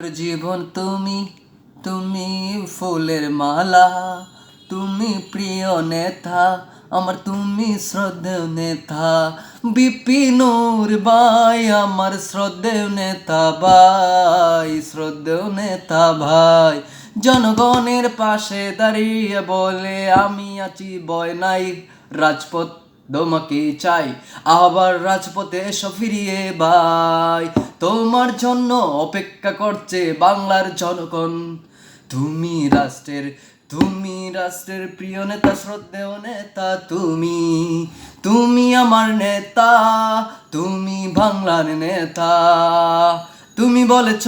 জীবন তুমি তুমি ফুলের মালা, তুমি প্রিয় নেতা, আমার তুমি শ্রদ্ধেয় নেতা। বিপিনুর ভাই, আমার শ্রদ্ধেয় নেতা ভাই শ্রদ্ধেয় নেতা ভাই। জনগণের পাশে দাঁড়িয়ে বলে, আমি আছি বয় নাই রাজপথ তোমাকে চাই, আবার রাজপথে এসো ফিরিয়ে ভাই। তোমার জন্য অপেক্ষা করছে বাংলার জনগণ। তুমি রাষ্ট্রের তুমি রাষ্ট্রের প্রিয় নেতা, শ্রদ্ধেয় নেতা, তুমি। তুমি আমার নেতা, তুমি বাংলার নেতা। তুমি বলেছ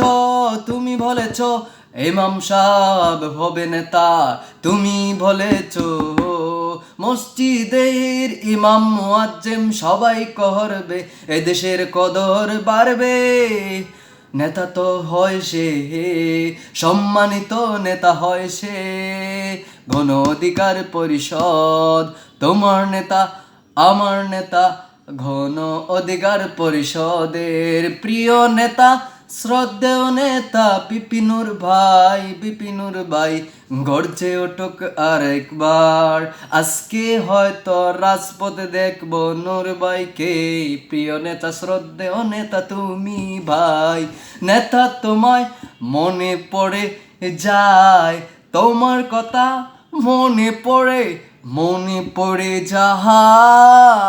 তুমি বলেছ ইমাম সাহেব হবে নেতা। তুমি বলেছ মসজিদের ইমাম মুয়াজ্জেম সবাই করবে, এদেশের কদর বাড়বে। নেতা তো হয় সে, সম্মানিত নেতা হয় সে। গণ অধিকার পরিষদ, তোমার নেতা, আমার নেতা। ঘন অধিকার পরিষদের প্রিয় নেতা শ্রদ্ধেয় নেতা বিপিনুর ভাই বিপিনুর ভাই, গর্জে ওঠক আর একবার আজকে হয়তো রাজপথে দেখব নূর ভাইকে। প্রিয় নেতা, শ্রদ্ধেয় নেতা তুমি ভাই, নেতা তোমায় মনে পড়ে যায়। তোমার কথা মনে পড়ে মনে পড়ে যায়।